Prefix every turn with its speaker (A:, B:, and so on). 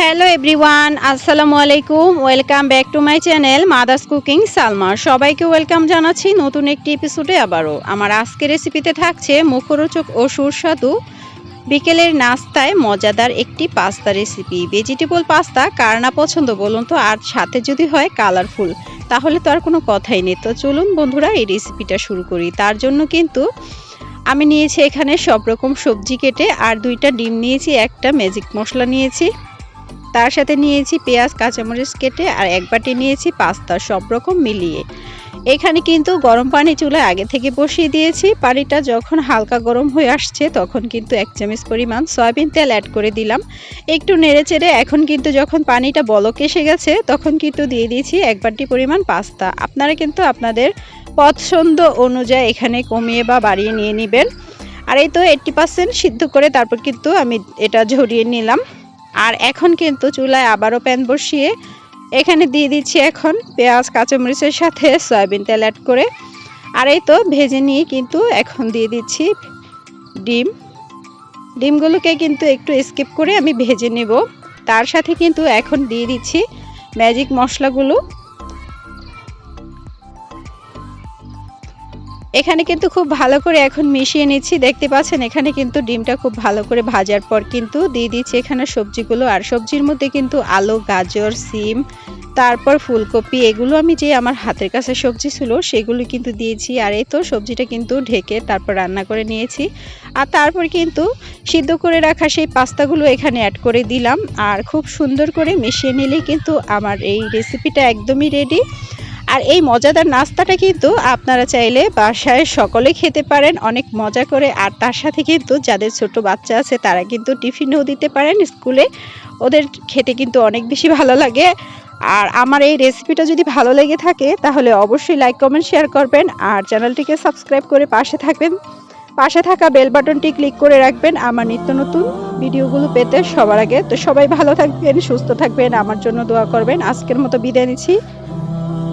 A: Hello everyone, আসসালামু আলাইকুম। Welcome back to my channel mother's cooking Salma. সবাইকে welcome জানাচ্ছি নতুন একটি এপিসোডে আবারও। আমার আজকের রেসিপিতে থাকছে মুখরোচক ও সুস্বাদু বিকেলের নাস্তায় মজাদার একটি পাস্তা রেসিপি ভেজিটেবল পাস্তা কার না পছন্দ বলুন তো? আর সাথে যদি হয় কালারফুল তাহলে তো আর কোনো কথাই নেই। তো চলুন বন্ধুরা, এই রেসিপিটা শুরু করি। তার জন্য কিন্তু আমি নিয়েছি এখানে সব রকম সবজি কেটে আর দুইটা ডিম নিয়েছি, একটা ম্যাজিক মশলা নিয়েছি। তার সাথে নিয়েছি পেঁয়াজ, কাঁচামরিচ কেটে আর এক বাটি নিয়েছি পাস্তা, সব রকম মিলিয়ে। এখানে কিন্তু গরম পানি চুলায় আগে থেকে বসিয়ে দিয়েছি। পানিটা যখন হালকা গরম হয়ে আসছে, তখন কিন্তু এক চামচ পরিমাণ সয়াবিন তেল অ্যাড করে দিলাম। একটু নেড়ে চেড়ে এখন কিন্তু যখন পানিটা বলক এসে গেছে, তখন কিন্তু দিয়ে দিয়েছি এক বাটি পরিমাণ পাস্তা। আপনারা কিন্তু আপনাদের পছন্দ অনুযায়ী এখানে কমিয়ে বা বাড়িয়ে নিয়ে নেবেন। আর এই তো এইট্টি পার্সেন্ট সিদ্ধ করে তারপর কিন্তু আমি এটা ঝরিয়ে নিলাম। আর এখন কিন্তু চুলায় আবারও প্যান বসিয়ে এখানে দিয়ে দিচ্ছি এখন পেঁয়াজ, কাঁচামরিচের সাথে সয়াবিন তেল অ্যাড করে। আর এই তো ভেজে নিয়ে কিন্তু এখন দিয়ে দিচ্ছি ডিম। ডিমগুলোকে কিন্তু একটু স্কিপ করে আমি ভেজে নেব। তার সাথে কিন্তু এখন দিয়ে দিচ্ছি ম্যাজিক মশলাগুলো। এখানে কিন্তু খুব ভালো করে এখন মিশিয়ে নিচ্ছি। দেখতে পাচ্ছেন, এখানে কিন্তু ডিমটা খুব ভালো করে ভাজার পর কিন্তু দিয়ে দিচ্ছি এখানে সবজিগুলো। আর সবজির মধ্যে কিন্তু আলু, গাজর, সিম, তারপর ফুলকপি, এগুলো আমি যে আমার হাতের কাছে সবজি ছিল, সেগুলো কিন্তু দিয়েছি। আর এই তো সবজিটা কিন্তু ঢেকে তারপর রান্না করে নিয়েছি। আর তারপর কিন্তু সিদ্ধ করে রাখা সেই পাস্তাগুলো এখানে অ্যাড করে দিলাম। আর খুব সুন্দর করে মিশিয়ে নিলে কিন্তু আমার এই রেসিপিটা একদমই রেডি আর এই মজাদার নাস্তাটা কিন্তু আপনারা চাইলে বাসায় সকলে খেতে পারেন, অনেক মজা করে। আর তার সাথে কিন্তু যাদের ছোট বাচ্চা আছে, তারা কিন্তু টিফিনও দিতে পারেন স্কুলে। ওদের খেতে কিন্তু অনেক বেশি ভালো লাগে। আর আমার এই রেসিপিটা যদি ভালো লেগে থাকে, তাহলে অবশ্যই লাইক, কমেন্ট, শেয়ার করবেন। আর চ্যানেলটিকে সাবস্ক্রাইব করে পাশে থাকবেন। পাশে থাকা বেল বাটনটি ক্লিক করে রাখবেন আমার নিত্য নতুন ভিডিওগুলো পেতে সবার আগে। তো সবাই ভালো থাকবেন, সুস্থ থাকবেন। আমার জন্য দোয়া করবেন। আজকের মতো বিদায় নিচ্ছি।